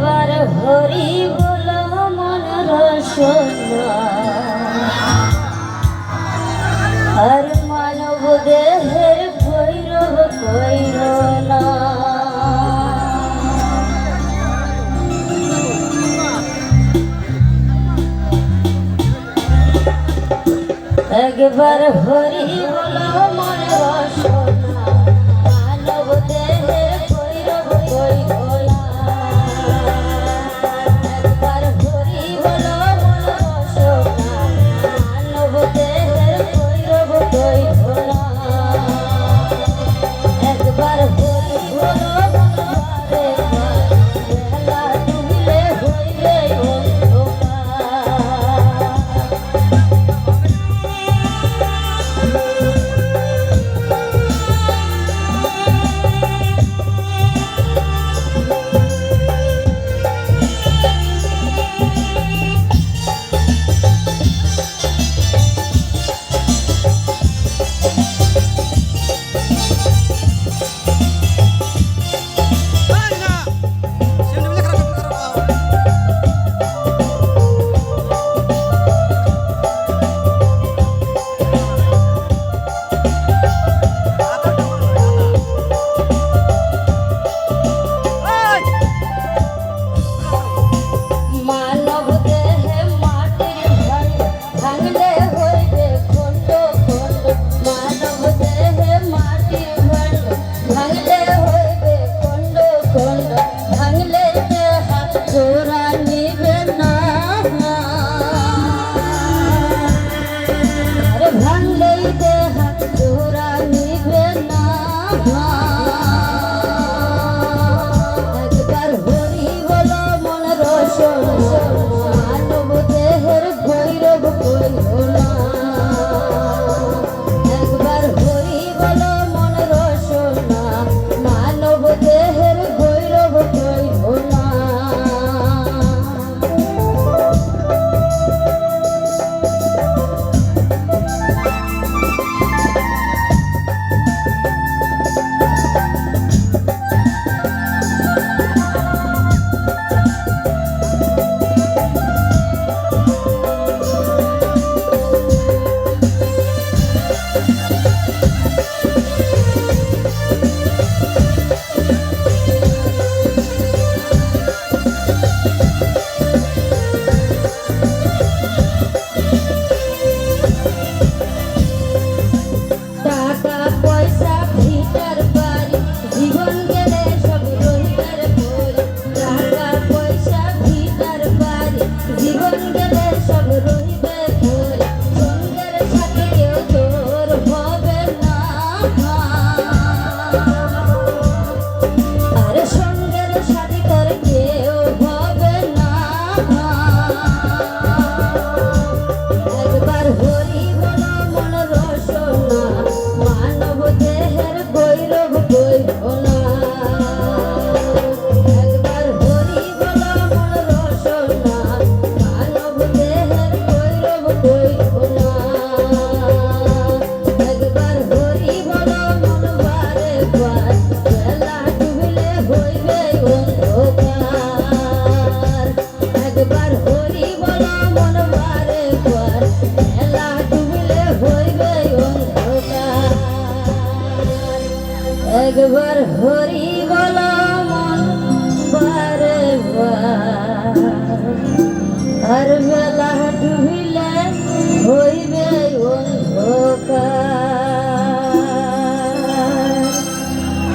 বার হরি বল, মন আর মানব দেহের ভৈরব কৈর না একবার হরি বল, মন রসনা। একবার হরি বলো মন বারে বার